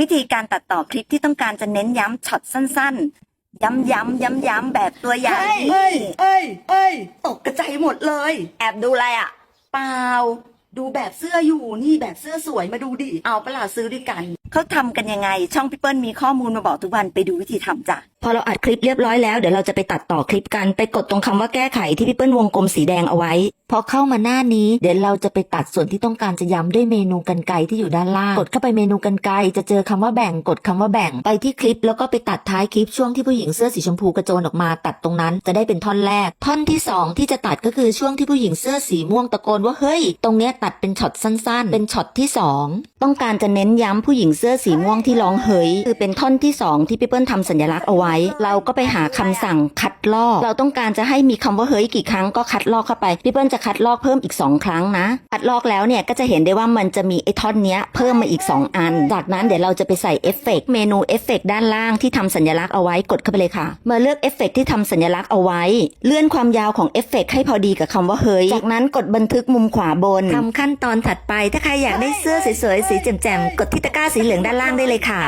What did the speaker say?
วิธีการตัดต่อคลิปที่ต้องการจะเน้นย้ำช็อตสั้นๆ ย้ำย้ำย้ำย้ำแบบตัวอย่างเอ้ยนี่เอ้ยเอ้ยตกกระใจหมดเลย แอบดูอะไรอะ เปล่า ดูแบบเสื้ออยู่นี่แบบเสื้อสวยมาดูดิ เอาปะล่าซื้อด้วยกัน เขาทำกันยังไง ช่องพี่เปิ้ลมีข้อมูลมาบอกทุกวันไปดูวิธีทำจ้ะ พอเราอัดคลิปเรียบร้อยแล้วเดี๋ยวเราจะไปตัดต่อคลิปกันไปกดตรงคำว่าแก้ไขที่พี่เปิ้ลวงกลมสีแดงเอาไว้ พอเข้ามาหน้านี้เดี๋ยวเราจะไปตัดส่วนที่ต้องการจะย้ำด้วยเมนูกันไกรที่อยู่ด้านล่าง กดเข้าไปเมนูกันไกรจะเจอคำว่าแบ่งกดคำว่าแบ่งไปที่คลิป แล้วก็ไปตัดท้ายคลิปช่วงที่ผู้หญิงเสื้อสีชมพูกระโจนออกมาตัดตรงนั้นจะได้เป็นท่อนแรก ท่อนที่สองที่จะตัดก็คือช่วงที่ผู้หญิงเสื้อสีม่วงตะโกนว่าเฮ้ย ตรงเนี้ยตัดเป็นช็อตสั้นๆ เป็นช็อตที่สองต้องการจะเน้นย้ำผู้หญิงเสื้อสีม่วงที่ร้องเฮ้ยคือเป็นท่อนที่สองที่พี่เปิ้ลทำสัญลักษณ์เอาไว้ เราก็ไปหาคำสั่งคัดลอก เราต้องการจะให้มีคำว่าเฮ้ยกี่ครั้งก็คัดลอกเข้าไปพี่เปิ้ลจะคัดลอกเพิ่มอีกสองครั้งนะ คัดลอกแล้วเนี่ยก็จะเห็นได้ว่ามันจะมีไอ้ท่อนเนี้ยเพิ่มมาอีกสองอัน จากนั้นเดี๋ยวเราจะไปใส่เอฟเฟกต์เมนูเอฟเฟกต์ด้านล่างที่ทำสัญลักษณ์เอาไว้กดเข้าไปเลยค่ะเมื่อเลือกเอฟเฟกต์ที่ทำสัญลักษณ์เอาไว้ เลื่อนความยาวของเอฟเฟกต์ให้พอดีกับคำว่าเฮ้ย จากนั้นกดบันทึกมุมขวาบนทำขั้นตอนถัดไป ถ้าใครอยากได้เสื้อสวยๆสีแจ่มๆกดที่ตะกร้าสีเหลืองด้านล่างได้เลยค่ะ